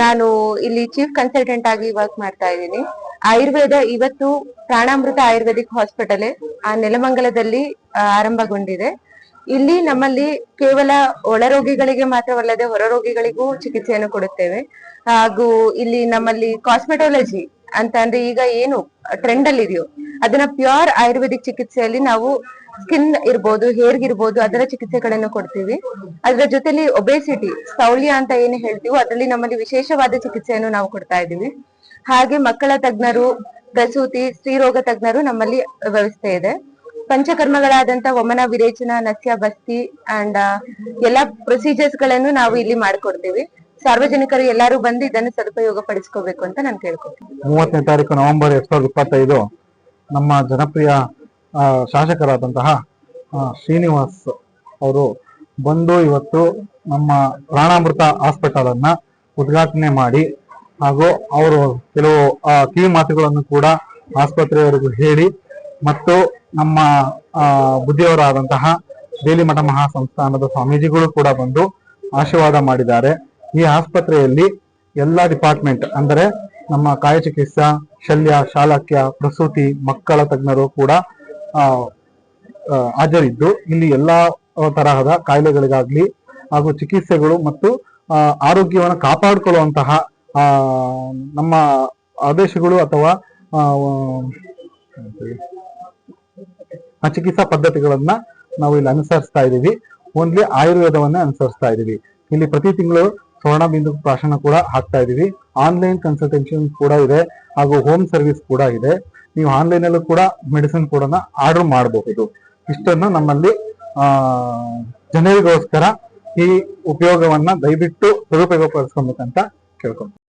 ನಾನು ಇಲ್ಲಿ chief consultant ಆಗಿ ವರ್ಕ್ ಮಾಡ್ತಾ ಇದ್ದೀನಿ. ಆಯುರ್ವೇದ ಇವತ್ತು ಪ್ರಾಣಾಮೃತ ಆಯುರ್ವೇದಿಕ್ ಹಾಸ್ಪಿಟಲ್ ಆ ನೆಲಮಂಗಲದಲ್ಲಿ ಆರಂಭಗೊಂಡಿದೆ. ಇಲ್ಲಿ ನಮ್ಮಲ್ಲಿ ಕೇವಲ ಒಳರೋಗಿಗಳಿಗೆ ಮಾತ್ರವಲ್ಲದೆ ಹೊರರೋಗಿಗಳಿಗೂ ಚಿಕಿತ್ಸೆಯನ್ನು ಕೊಡುತ್ತೇವೆ. ಹಾಗೂ ಇಲ್ಲಿ ನಮ್ಮಲ್ಲಿ ಕಾಸ್ಮೆಟಾಲಜಿ ಅಂತ ಅಂದ್ರೆ ಈಗ ಏನು ಟ್ರೆಂಡ್ ಅಲ್ಲಿ ಇದೆಯೋ ಅದನ್ನ ಪ್ಯೂರ್ ಆಯುರ್ವೇದಿಕ್ ಚಿಕಿತ್ಸೆಯಲ್ಲಿ ನಾವು ಸ್ಕಿನ್ ಇರ್ಬೋದು ಹೇರ್ ಇರ್ಬೋದು, ಅದರ ಚಿಕಿತ್ಸೆಗಳನ್ನು ಕೊಡ್ತೀವಿ. ಅದರ ಜೊತೆಲಿ ಒಬೆಸಿಟಿ ಸ್ಥೌಲ್ಯ ಅಂತ ಏನು ಹೇಳ್ತೀವೋ, ಅದರಲ್ಲಿ ನಮ್ಮಲ್ಲಿ ವಿಶೇಷವಾದ ಚಿಕಿತ್ಸೆಯನ್ನು ನಾವು ಕೊಡ್ತಾ ಇದ್ದೀವಿ. ಹಾಗೆ ಮಕ್ಕಳ ತಜ್ಞರು ಪ್ರಸೂತಿ ಸ್ತ್ರೀರೋಗ ತಜ್ಞರು ನಮ್ಮಲ್ಲಿ ವ್ಯವಸ್ಥೆ ಇದೆ. ಪಂಚಕರ್ಮಗಳಾದಂತ ವಮನ, ವಿರೇಚನ, ನಸ್ಯ, ಬಸ್ತಿ ಅಂಡ್ ಎಲ್ಲಾ ಪ್ರೊಸೀಜರ್ಸ್ಗಳನ್ನು ನಾವು ಇಲ್ಲಿ ಮಾಡಿಕೊಡ್ತೀವಿ. ಸಾರ್ವಜನಿಕರು ಎಲ್ಲರೂ ಬಂದು ಇದನ್ನು ಸದುಪಯೋಗ ಪಡಿಸ್ಕೋಬೇಕು ಅಂತ ನಾನು ಕೇಳ್ಕೊತೀನಿ. ಮೂವತ್ತನೇ ತಾರೀಕು ನವೆಂಬರ್ ಎರಡ್ ಸಾವಿರದ ಇಪ್ಪತ್ತೈದು, ನಮ್ಮ ಜನಪ್ರಿಯ ಶಾಸಕರಾದಂತಹ ಶ್ರೀನಿವಾಸ್ ಅವರು ಬಂದು ಇವತ್ತು ನಮ್ಮ ಪ್ರಾಣಾಮೃತ ಹಾಸ್ಪಿಟಲ್ ಅನ್ನ ಉದ್ಘಾಟನೆ ಮಾಡಿ ಹಾಗೂ ಅವರು ಕೆಲವು ಕಿವಿ ಮಾತುಗಳನ್ನು ಕೂಡ ಆಸ್ಪತ್ರೆಯವರೆಗೂ ಹೇಳಿ ಮತ್ತು ನಮ್ಮ ಬುದ್ಧಿಯವರಾದಂತಹ ಬೇಲಿಮಠ ಮಹಾಸಂಸ್ಥಾನದ ಸ್ವಾಮೀಜಿಗಳು ಕೂಡ ಬಂದು ಆಶೀರ್ವಾದ ಮಾಡಿದ್ದಾರೆ. ಈ ಆಸ್ಪತ್ರೆಯಲ್ಲಿ ಎಲ್ಲಾ ಡಿಪಾರ್ಟ್ಮೆಂಟ್ ಅಂದರೆ ನಮ್ಮ ಕಾಯ ಚಿಕಿತ್ಸಾ ಶಲ್ಯ, ಶಾಲಕ್ಯ, ಪ್ರಸೂತಿ, ಮಕ್ಕಳ ತಜ್ಞರು ಕೂಡ ಹಾಜರಿದ್ದು. ಇಲ್ಲಿ ಎಲ್ಲಾ ತರಹದ ಕಾಯಿಲೆಗಳಿಗಾಗ್ಲಿ ಹಾಗೂ ಚಿಕಿತ್ಸೆಗಳು ಮತ್ತು ಆರೋಗ್ಯವನ್ನು ಕಾಪಾಡಿಕೊಳ್ಳುವಂತಹ ನಮ್ಮ ಆದೇಶಗಳು ಅಥವಾ ಚಿಕಿತ್ಸಾ ಪದ್ಧತಿಗಳನ್ನ ನಾವು ಇಲ್ಲಿ ಅನುಸರಿಸ್ತಾ ಇದ್ದೀವಿ. ಓನ್ಲಿ ಆಯುರ್ವೇದವನ್ನೇ ಅನುಸರಿಸ್ತಾ ಇದ್ದೀವಿ. ಇಲ್ಲಿ ಪ್ರತಿ ತಿಂಗಳು ಸ್ವರ್ಣ ಬಿಂದು ಪ್ರಾಶನ ಕೂಡ ಹಾಕ್ತಾ ಇದ್ದೀವಿ. ಆನ್ಲೈನ್ ಕನ್ಸಲ್ಟೇಷನ್ ಕೂಡ ಇದೆ ಹಾಗೂ ಹೋಮ್ ಸರ್ವಿಸ್ ಕೂಡ ಇದೆ. ನೀವು ಆನ್ಲೈನ್ ಅಲ್ಲೂ ಕೂಡ ಮೆಡಿಸಿನ್ ಕೂಡ ಆರ್ಡರ್ ಮಾಡಬಹುದು. ಇಷ್ಟನ್ನು ನಮ್ಮಲ್ಲಿ, ಆ, ಜನರಿಗೋಸ್ಕರ ಈ ಉಪಯೋಗವನ್ನ ದಯವಿಟ್ಟು ಸದುಪಯೋಗ ಪಡಿಸ್ಕೊಬೇಕಂತ ಕೇಳ್ಕೊಂಡು